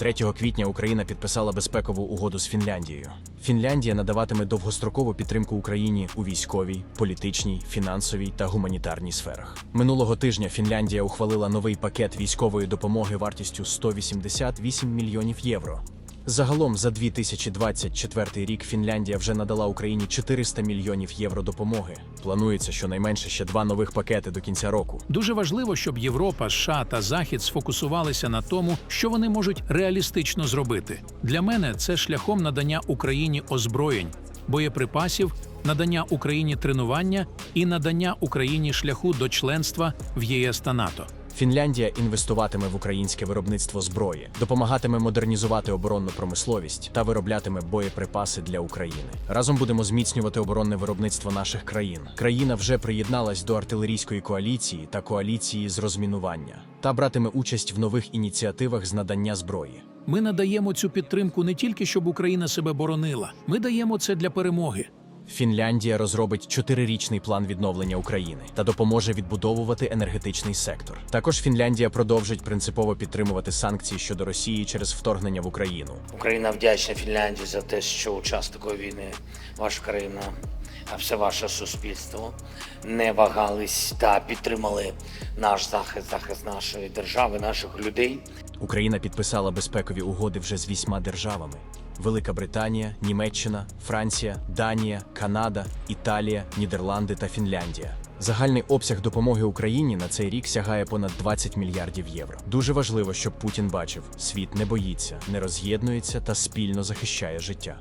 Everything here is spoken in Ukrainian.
3 квітня Україна підписала безпекову угоду з Фінляндією. Фінляндія надаватиме довгострокову підтримку Україні у військовій, політичній, фінансовій та гуманітарній сферах. Минулого тижня Фінляндія ухвалила новий пакет військової допомоги вартістю 188 мільйонів євро. Загалом за 2024 рік Фінляндія вже надала Україні 400 мільйонів євро допомоги. Планується щонайменше ще два нових пакети до кінця року. Дуже важливо, щоб Європа, США та Захід сфокусувалися на тому, що вони можуть реалістично зробити. Для мене це шляхом надання Україні озброєнь, боєприпасів, надання Україні тренування і надання Україні шляху до членства в ЄС та НАТО. Фінляндія інвестуватиме в українське виробництво зброї, допомагатиме модернізувати оборонну промисловість та вироблятиме боєприпаси для України. Разом будемо зміцнювати оборонне виробництво наших країн. Країна вже приєдналась до артилерійської коаліції та коаліції з розмінування та братиме участь в нових ініціативах з надання зброї. Ми надаємо цю підтримку не тільки щоб Україна себе боронила, ми даємо це для перемоги. Фінляндія розробить чотирирічний план відновлення України та допоможе відбудовувати енергетичний сектор. Також Фінляндія продовжить принципово підтримувати санкції щодо Росії через вторгнення в Україну. Україна вдячна Фінляндії за те, що у такої війни ваша країна, а все ваше суспільство не вагались та підтримали наш захист, захист нашої держави, наших людей. Україна підписала безпекові угоди вже з вісьма державами: Велика Британія, Німеччина, Франція, Данія, Канада, Італія, Нідерланди та Фінляндія. Загальний обсяг допомоги Україні на цей рік сягає понад 20 мільярдів євро. Дуже важливо, щоб Путін бачив, світ не боїться, не роз'єднується та спільно захищає життя.